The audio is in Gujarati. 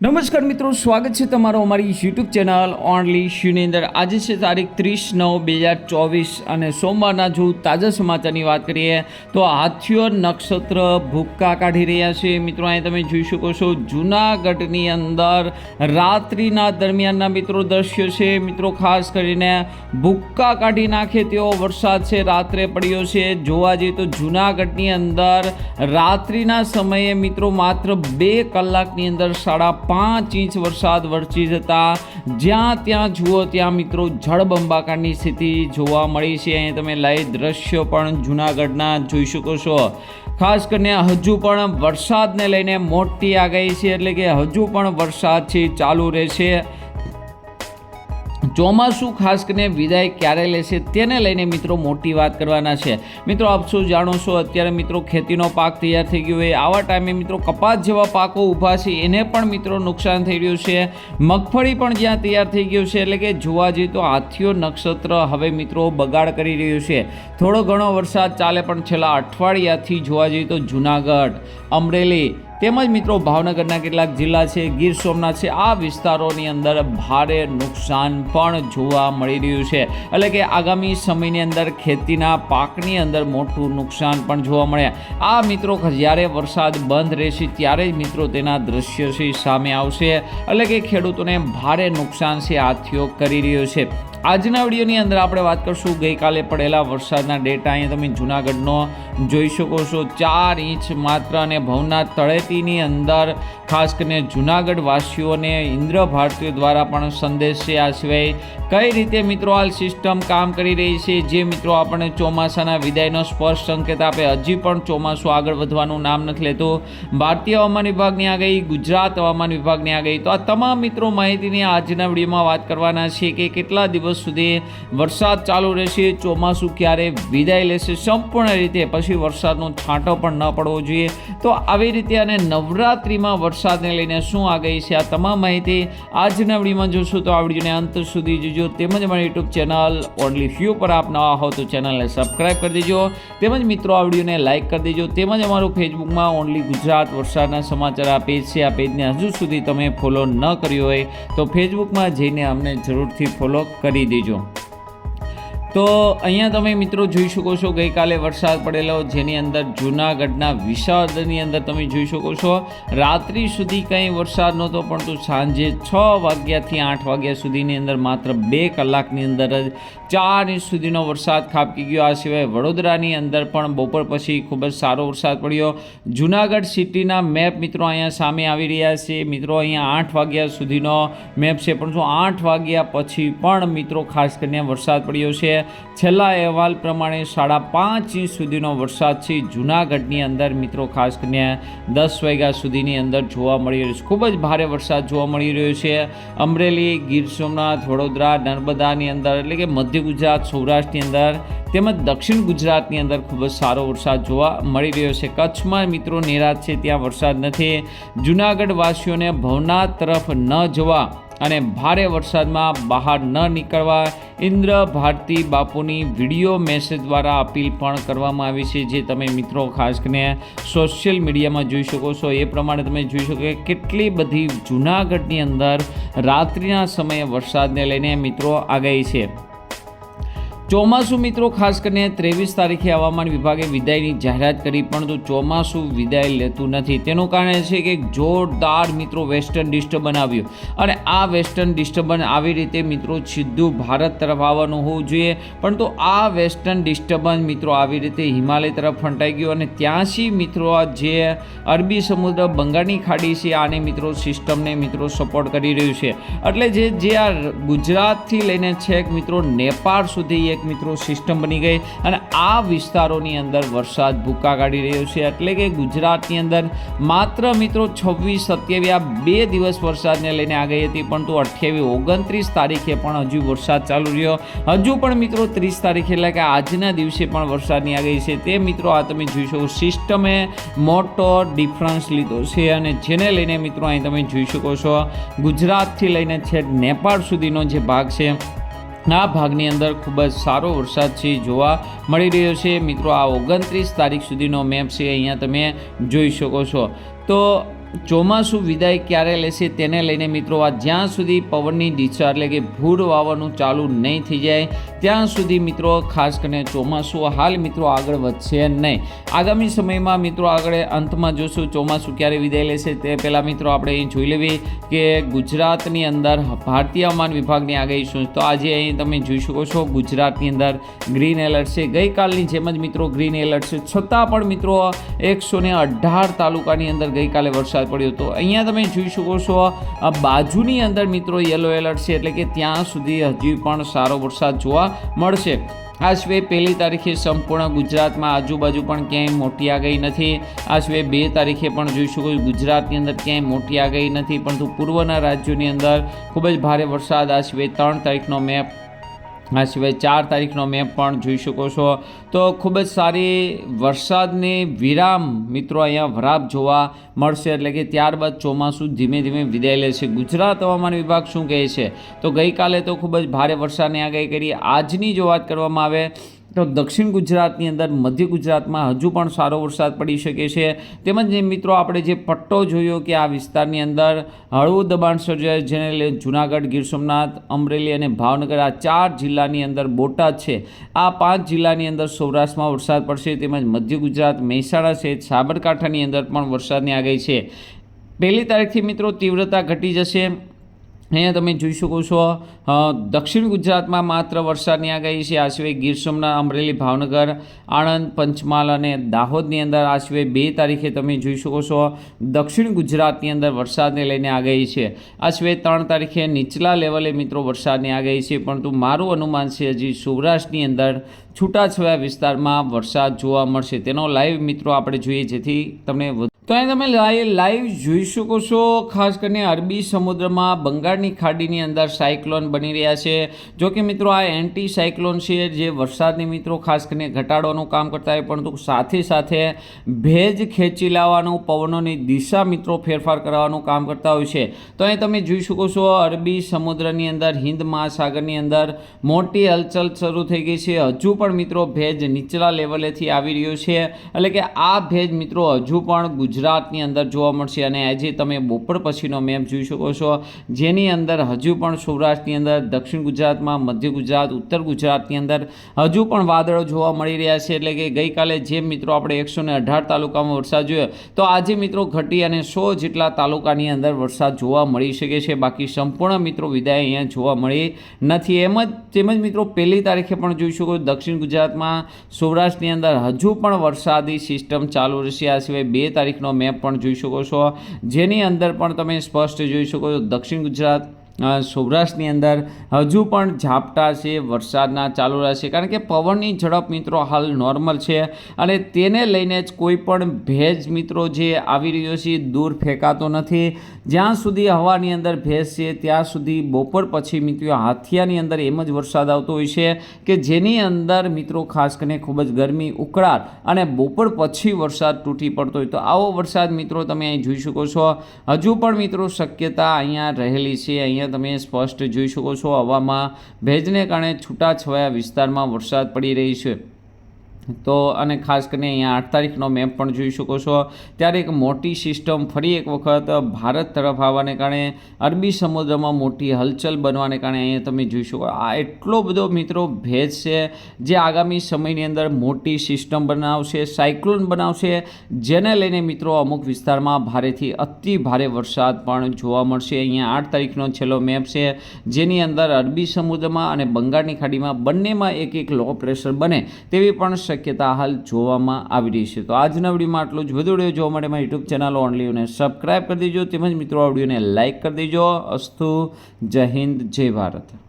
નમસ્કાર મિત્રો, સ્વાગત છે તમારો અમારી યુટ્યુબ ચેનલ ઓનલી શ્યુની અંદર. આજે છે તારીખ ત્રીસ નવ બે હજાર ચોવીસ અને સોમવારના જો તાજા સમાચારની વાત કરીએ તો હાથીઓ નક્ષત્ર ભૂક્કા કાઢી રહ્યા છે. મિત્રો, અહીં તમે જોઈ શકો છો જૂનાગઢની અંદર રાત્રિના દરમિયાનના મિત્રો દ્રશ્યો છે. મિત્રો, ખાસ કરીને ભૂક્કા કાઢી નાખે તેવો વરસાદ છે, રાત્રે પડ્યો છે. જોવા જઈએ તો જૂનાગઢની અંદર રાત્રિના સમયે મિત્રો માત્ર બે કલાકની અંદર સાડા પાંચ ઇંચ વરસાદ વરસી જતા જ્યાં ત્યાં જુઓ ત્યાં મિત્રો જળબંબાકારની સ્થિતિ જોવા મળી છે. અહીં તમે લાઈવ દ્રશ્યો પણ જૂનાગઢના જોઈ શકો છો. ખાસ કરીને હજુ પણ વરસાદને લઈને મોટી આગાહી છે, એટલે કે હજુ પણ વરસાદ છે, ચાલુ રહેશે. ચોમાસું ખાસ કરીને વિદાય ક્યારે લેશે તેને લઈને મિત્રો મોટી વાત કરવાના છે. મિત્રો, આપ શું જાણો છો? અત્યારે મિત્રો ખેતીનો પાક તૈયાર થઈ ગયો હોય, આવા ટાઈમે મિત્રો કપાસ જેવા પાકો ઊભા છે, એને પણ મિત્રો નુકસાન થઈ રહ્યું છે. મગફળી પણ જ્યાં તૈયાર થઈ ગયું છે, એટલે કે જોવા જઈએ તો હાથીઓ નક્ષત્ર હવે મિત્રો બગાડ કરી રહ્યું છે. થોડો ઘણો વરસાદ ચાલે પણ છેલ્લા અઠવાડિયાથી જોવા જઈએ તો જુનાગઢ, અમરેલી તેમજ મિત્રો ભાવનગરના કેટલાક જિલ્લા છે, ગીર સોમનાથ છે, આ વિસ્તારોની અંદર ભારે નુકસાન પણ જોવા મળી રહ્યું છે. એટલે કે આગામી સમયની અંદર ખેતીના પાકની અંદર મોટું નુકસાન પણ જોવા મળે. આ મિત્રો જ્યારે વરસાદ બંધ રહેશે ત્યારે જ મિત્રો તેના દ્રશ્યો સામે આવશે. એટલે કે ખેડૂતોને ભારે નુકસાન છે હાથીઓ કરી રહ્યો છે. આજના વિડીયોની અંદર આપણે વાત કરશું, ગઈકાલે પડેલા વરસાદના ડેટા અહીંયા તમે જૂનાગઢનો જોઈ શકો છો. ચાર ઇંચ માત્ર અને ભવનાથ તળેટીની અંદર ખાસ કરીને જૂનાગઢ વાસીઓને ઇન્દ્ર ભારતીઓ દ્વારા પણ સંદેશ છે. આ સિવાય કઈ રીતે મિત્રો હાલ સિસ્ટમ કામ કરી રહી છે? જે મિત્રો આપણને ચોમાસાના વિદાયનો સ્પષ્ટ સંકેત આપે, હજી પણ ચોમાસું આગળ વધવાનું નામ નથી લેતું. ભારતીય હવામાન વિભાગની આગાહી, ગુજરાત હવામાન વિભાગની આગાહી. તો આ તમામ મિત્રો માહિતીની આજના વિડીયોમાં વાત કરવાના છે કે કેટલા દિવસ સુધી વરસાદ ચાલુ રહેશે, ચોમાસું ક્યારે વિદાય લેશે, સંપૂર્ણ રીતે. પછી વરસાદનો છાંટો પણ ન પડવો જોઈએ. તો આવી રીતે અને નવરાત્રિમાં વરસાદને લઈને શું આગાહી છે આ તમામ માહિતી આજના વિડીયોમાં જોશું તો આ વિડીયોને અંત સુધી જોજો. તેમજ મારી યુટ્યુબ ચેનલ ઓનલી ફ્યુ પર આપ નવા હો તો ચેનલને સબસ્ક્રાઈબ કરી દેજો. તેમજ મિત્રો, આ વિડીયોને લાઇક કરી દેજો. તેમજ અમારું ફેસબુકમાં ઓનલી ગુજરાત વરસાદના સમાચાર આ પેજ છે. આ પેજને હજુ સુધી તમે ફોલો ન કર્યો હોય તો ફેસબુકમાં જઈને અમને જરૂરથી ફોલો કરી દેજો. તો અહીંયા તમે મિત્રો જોઈ શકો છો, ગઈકાલે વરસાદ પડેલો, જેની અંદર જૂનાગઢના વિસાવદરની અંદર તમે જોઈ શકો છો. રાત્રિ સુધી કંઈ વરસાદ નહોતો, પરંતુ સાંજે છ વાગ્યાથી આઠ વાગ્યા સુધીની અંદર માત્ર બે કલાકની અંદર જ ચાર ઇંચ સુધીનો વરસાદ ખાબકી ગયો. આ સિવાય વડોદરાની અંદર પણ બપોર પછી ખૂબ જ સારો વરસાદ પડ્યો. જૂનાગઢ સિટીના મેપ મિત્રો અહીંયા સામે આવી રહ્યા છે. મિત્રો, અહીંયા આઠ વાગ્યા સુધીનો મેપ છે જો આઠ વાગ્યા પછી પણ મિત્રો ખાસ કરીને વરસાદ પડ્યો છે. છેલ્લા અહેવાલ પ્રમાણે સાડા પાંચ ઇંચ સુધીનો વરસાદ છે. જૂનાગઢની અંદર મિત્રો ખાસ કરીને દસ વાગ્યા સુધીની અંદર જોવા મળી રહ્યો છે. ખૂબ જ ભારે વરસાદ જોવા મળી રહ્યો છે. અમરેલી, ગીર સોમનાથ, વડોદરા, નર્મદાની અંદર એટલે કે મધ્ય ગુજરાત, સૌરાષ્ટ્રની અંદર તેમજ દક્ષિણ ગુજરાતની અંદર ખૂબ જ સારો વરસાદ જોવા મળી રહ્યો છે. કચ્છમાં મિત્રો નિરાશ છે, ત્યાં વરસાદ નથી. જૂનાગઢ વાસીઓને ભવનાથ તરફ ન જવા અને ભારે વરસાદમાં બહાર ન નીકળવા ઇન્દ્ર ભારતી બાપુની વીડિયો મેસેજ દ્વારા અપીલ પણ કરવામાં આવી છે, જે તમે મિત્રો ખાસ કરીને સોશિયલ મીડિયામાં જોઈ શકો છો. એ પ્રમાણે તમે જોઈ શકો કે કેટલી બધી જૂનાગઢની અંદર રાત્રિના સમયે વરસાદને લઈને મિત્રો આગાહી છે. ચોમાસું મિત્રો, ખાસ કરીને ત્રેવીસ તારીખે હવામાન વિભાગે વિદાયની જાહેરાત કરી, પરંતુ ચોમાસું વિદાય લેતું નથી. તેનું કારણ છે કે જોરદાર મિત્રો વેસ્ટર્ન ડિસ્ટર્બન આવ્યું. અને આ વેસ્ટર્ન ડિસ્ટર્બન આવી રીતે મિત્રો સીધું ભારત તરફ આવવાનું હોવું જોઈએ. પરંતુ આ વેસ્ટર્ન ડિસ્ટર્બન્સ મિત્રો આવી રીતે હિમાલય તરફ ફંટાઈ ગયું અને ત્યાંથી મિત્રો જે અરબી સમુદ્ર, બંગાળની ખાડી છે, આને મિત્રો સિસ્ટમને મિત્રો સપોર્ટ કરી રહ્યું છે. એટલે જે જે આ ગુજરાતથી લઈને છેક મિત્રો નેપાળ સુધી એક મિત્રો સિસ્ટમ બની ગઈ અને આ વિસ્તારોની અંદર વરસાદ ભૂકા કાઢી રહ્યો છે. એટલે કે ગુજરાતની અંદર માત્ર મિત્રો છવ્વીસ સત્યાવીસ આ બે દિવસ વરસાદને લઈને આ ગઈ હતી, પરંતુ અઠ્યાવીસ ઓગણત્રીસ તારીખે પણ હજુ વરસાદ ચાલુ રહ્યો. હજુ પણ મિત્રો ત્રીસ તારીખે એટલે કે આજના દિવસે પણ વરસાદની આ ગઈ છે. તે મિત્રો આ તમે જોઈ શકો સિસ્ટમે મોટો ડિફરન્સ લીધો છે અને જેને લઈને મિત્રો અહીં તમે જોઈ શકો છો. ગુજરાતથી લઈને છેક નેપાળ સુધીનો જે ભાગ છે આ ભાગની અંદર ખૂબ જ સારો વરસાદ છે, જોવા મળી રહ્યો છે. મિત્રો, આ ઓગણત્રીસ તારીખ સુધીનો મેપ છે, અહીંયા તમે જોઈ શકો છો. તો ચોમાસું વિદાય ક્યારે લેશે તેને લઈને મિત્રો આ જ્યાં સુધી પવનની દિશા એટલે કે ભૂડ વાવવાનું ચાલુ નહીં થઈ જાય, ત્યાં સુધી મિત્રો ખાસ કરીને ચોમાસું હાલ મિત્રો આગળ વધશે નહીં. આગામી સમયમાં મિત્રો આગળ અંતમાં જોશું ચોમાસું ક્યારે વિદાય લેશે તે પહેલાં મિત્રો આપણે અહીં જોઈ લેવી કે ગુજરાતની અંદર ભારતીય હવામાન વિભાગની આગાહી શું તો આજે અહીં તમે જોઈ શકો છો ગુજરાતની અંદર ગ્રીન એલર્ટ છે. ગઈકાલની જેમ જ મિત્રો ગ્રીન એલર્ટ છે. છતાં પણ મિત્રો એકસો અઢાર તાલુકાની અંદર ગઈકાલે વરસાદ પડ્યો હતો અહીંયા તમે જોઈ શકો છો બાજુની અંદર મિત્રો યલો એલર્ટ છે, એટલે કે ત્યાં સુધી હજી પણ સારો વરસાદ જોવા મળશે. આ સિવાય પહેલી તારીખે સંપૂર્ણ ગુજરાતમાં આજુબાજુ પણ ક્યાંય મોટી આગાહી નથી. આ સિવાય બે તારીખે પણ જોઈ શકો ગુજરાતની અંદર ક્યાંય મોટી આગાહી નથી, પરંતુ પૂર્વના રાજ્યોની અંદર ખૂબ જ ભારે વરસાદ. આ સિવાય ત્રણ તારીખનો મેપ આ સિવાય ચાર તારીખનો મેપ પણ જોઈ શકો છો. તો ખૂબ જ સારી વરસાદને વિરામ મિત્રો અહીંયા વરાપ જોવા મળશે એટલે કે ત્યારબાદ ચોમાસું ધીમે ધીમે વિદાય લેશે. ગુજરાત હવામાન વિભાગ શું કહે છે? તો ગઈકાલે તો ખૂબ જ ભારે વરસાદની આગાહી કરી. આજની જો વાત કરવામાં આવે તો દક્ષિણ ગુજરાતની અંદર મધ્ય ગુજરાતમાં હજુ પણ સારો વરસાદ પડી શકે છે. તેમજ મિત્રો આપણે જે પટ્ટો જોયો કે આ વિસ્તારની અંદર હળવું દબાણ સર્જાય જેને લઈને જુનાગઢ, ગીર સોમનાથ, અમરેલી અને ભાવનગર આ ચાર જિલ્લાની અંદર બોટાદ છે. આ પાંચ જિલ્લાની અંદર સૌરાષ્ટ્રમાં વરસાદ પડશે, તેમજ મધ્ય ગુજરાત, મહેસાણા સહિત સાબરકાંઠાની અંદર પણ વરસાદની આગાહી છે. પહેલી તારીખથી મિત્રો તીવ્રતા ઘટી જશે. અહીંયા તમે જોઈ શકો છો દક્ષિણ ગુજરાતમાં માત્ર વરસાદની આગાહી છે. આ સિવાય ગીર સોમનાથ, અમરેલી, ભાવનગર, આણંદ, પંચમહાલ અને દાહોદની અંદર આ સિવાય બે તારીખે તમે જોઈ શકો છો, દક્ષિણ ગુજરાતની અંદર વરસાદને લઈને આગાહી છે. આ સિવાય ત્રણ તારીખે નીચલા લેવલે મિત્રો વરસાદની આગાહી છે, પરંતુ મારું અનુમાન છે હજી સૌરાષ્ટ્રની અંદર છૂટાછવાયા વિસ્તારમાં વરસાદ જોવા મળશે. તેનો લાઈવ મિત્રો આપણે જોઈએ, જેથી તમને તો અહીં તમે લાઈવ જોઈ શકો છો, ખાસ કરીને અરબી સમુદ્રમાં બંગાળની ખાડીની અંદર સાયક્લોન બની રહ્યા છે. જો કે મિત્રો આ એન્ટી સાયક્લોન છે, જે વરસાદની મિત્રો ખાસ કરીને ઘટાડવાનું કામ કરતા હોય, પરંતુ સાથે સાથે ભેજ ખેંચી લાવવાનું, પવનોની દિશા મિત્રો ફેરફાર કરાવવાનું કામ કરતા હોય છે. તો અહીં તમે જોઈ શકો છો, અરબી સમુદ્રની અંદર, હિન્દ મહાસાગરની અંદર મોટી હલચલ શરૂ થઈ ગઈ છે. હજુ પણ મિત્રો ભેજ નીચલા લેવલેથી આવી રહ્યો છે. એટલે કે આ ભેજ મિત્રો હજુ પણ ગુજરાતની અંદર જોવા મળશે અને આજે તમે બપોર પછીનો મેપ જોઈ શકો છો. જેની અંદર હજુ પણ સૌરાષ્ટ્રની અંદર, દક્ષિણ ગુજરાતમાં, મધ્ય ગુજરાત, ઉત્તર ગુજરાતની અંદર હજુ પણ વાદળો જોવા મળી રહ્યા છે. એટલે કે ગઈકાલે જે મિત્રો આપણે એકસો અઢાર તાલુકામાં વરસાદ જોયો, તો આજે મિત્રો ઘટી અને સો જેટલા તાલુકાની અંદર વરસાદ જોવા મળી શકે છે. બાકી સંપૂર્ણ મિત્રો વિદાય અહીંયા જોવા મળી નથી. એમ જ તેમજ મિત્રો પહેલી તારીખે પણ જોઈ શકો દક્ષિણ ગુજરાતમાં સૌરાષ્ટ્રની અંદર હજુ પણ વરસાદી સિસ્ટમ ચાલુ રહેશે. આ સિવાય બે તારીખનો મેપ પણ જોઈ શકો છો. જેની અંદર પણ તમે સ્પષ્ટ જોઈ શકો છો દક્ષિણ ગુજરાત સૌરાષ્ટ્રની અંદર હજુ પણ ઝાપટા છે, વરસાદના ચાલુ રહેશે. કારણ કે પવનની ઝડપ મિત્રો હાલ નોર્મલ છે અને તેને લઈને જ કોઈ પણ ભેજ મિત્રો જે આવી રહ્યો છે દૂર ફેંકાતો નથી. જ્યાં સુધી હવાની અંદર ભેજ છે, ત્યાં સુધી બપોર પછી મિત્રો હાથિયાની અંદર એમ જ વરસાદ આવતો હોય છે કે જેની અંદર મિત્રો ખાસ કરીને ખૂબ જ ગરમી, ઉકળાટ અને બપોર પછી વરસાદ તૂટી પડતો હોય તો આવો વરસાદ મિત્રો તમે અહીં જોઈ શકો છો. હજુ પણ મિત્રો શક્યતા અહીંયા રહેલી છે, અહીંયા તમે સ્પષ્ટ જોઈ શકો છો હવામાં ભેજને કારણે છૂટાછવાયા વિસ્તારમાં વરસાદ પડી રહી છે. તો અને ખાસ કરીને અહીંયા આઠ તારીખનો મેપ પણ જોઈ શકો છો. ત્યારે એક મોટી સિસ્ટમ ફરી એક વખત ભારત તરફ આવવાને કારણે અરબી સમુદ્રમાં મોટી હલચલ બનવાને કારણે અહીંયા તમે જોઈ શકો આ એટલો બધો મિત્રો ભેજ છે જે આગામી સમયની અંદર મોટી સિસ્ટમ બનાવશે, સાયક્લોન બનાવશે, જેને લઈને મિત્રો અમુક વિસ્તારમાં ભારેથી અતિ ભારે વરસાદ પણ જોવા મળશે. અહીંયા આઠ તારીખનો છેલ્લો મેપ છે, જેની અંદર અરબી સમુદ્રમાં અને બંગાળની ખાડીમાં બંનેમાં એક એક લો પ્રેશર બને તેવી પણ શક્યતા હાલ જોવામાં આવી રહી છે. તો આજના વિડીયોમાં આટલું જ. વધુ વીડિયો જોવા માટે મારી યુટ્યુબ ચેનલ ઓનલીઓને સબસ્ક્રાઈબ કરી દેજો. તેમજ મિત્રો, આ વિડીયોને લાઇક કરી દેજો. અસ્તુ. જય હિન્દ. જય ભારત.